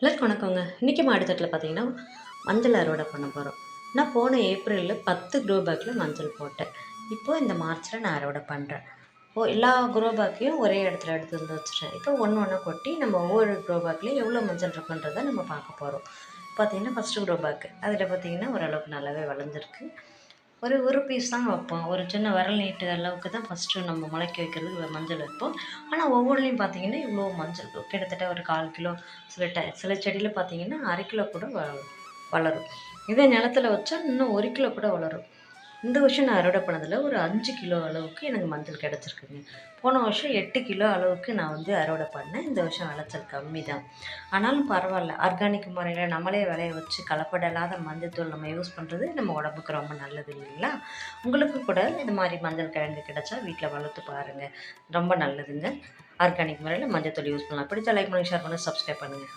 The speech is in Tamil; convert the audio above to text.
எல்லாருக்கும் வணக்கங்க. இன்றைக்கி மாடித்தட்டில் பார்த்தீங்கன்னா மஞ்சள் அறுவடை பண்ண போகிறோம் நான் போன ஏப்ரலில் பத்து க்ரோ பேக்கில் மஞ்சள் போட்டேன். இப்போது இந்த மார்ச்சில் நான் அறுவடை பண்ணுறேன் ஓ எல்லா க்ரோ பேக்கையும் ஒரே இடத்துல எடுத்து வந்து வச்சுட்டேன் இப்போ ஒன்று ஒன்று கொட்டி நம்ம ஒவ்வொரு க்ரோ பேக்லேயும் எவ்வளோ மஞ்சள் இருக்குன்றதை நம்ம பார்க்க போகிறோம் பார்த்தீங்கன்னா ஃபஸ்ட்டு க்ரோ பேக்கு அதில் பார்த்தீங்கன்னா ஓரளவுக்கு நல்லாவே வளர்ந்துருக்கு. ஒரு ஒரு பீஸ் தான் வைப்போம். ஒரு சின்ன விரல் நீட்டு அளவுக்கு தான் ஃபஸ்ட்டு நம்ம முளைக்க வைக்கிறதுக்கு மஞ்சள் வைப்போம். ஆனால் ஒவ்வொன்றுலையும் பார்த்தீங்கன்னா இவ்வளோ மஞ்சள் கிட்டத்தட்ட ஒரு கால் கிலோ சில ட சில செடியில் பார்த்தீங்கன்னா அரை கிலோ கூட வளரும். இதே நிலத்துல வச்சா இன்னும் ஒரு கிலோ கூட வளரும். இந்த வருஷம் நான் அறுவடை பண்ணதில் ஒரு அஞ்சு கிலோ அளவுக்கு எனக்கு மஞ்சள் கிடச்சிருக்குங்க. போன வருஷம் எட்டு கிலோ அளவுக்கு நான் வந்து அறுவடை பண்ணேன். இந்த வருஷம் விளைச்சல் கம்மி தான். ஆனாலும் பரவாயில்ல. ஆர்கானிக் முறையில் நம்மளே விளைய வச்சு கலப்படம் இல்லாத மஞ்சள் தூள் நம்ம யூஸ் பண்ணுறது நம்ம உடம்புக்கு ரொம்ப நல்லது இல்லைங்களா? உங்களுக்கு கூட இது மாதிரி மஞ்சள் கிழங்கு கிடைச்சா வீட்டில் வளர்த்து பாருங்கள் ரொம்ப நல்லதுங்க. ஆர்கானிக் முறையில் மஞ்சள் தூள் யூஸ் பண்ணலாம். பிடிச்ச லைக் பண்ணி ஷேர் பண்ணி சப்ஸ்கிரைப் பண்ணுங்கள்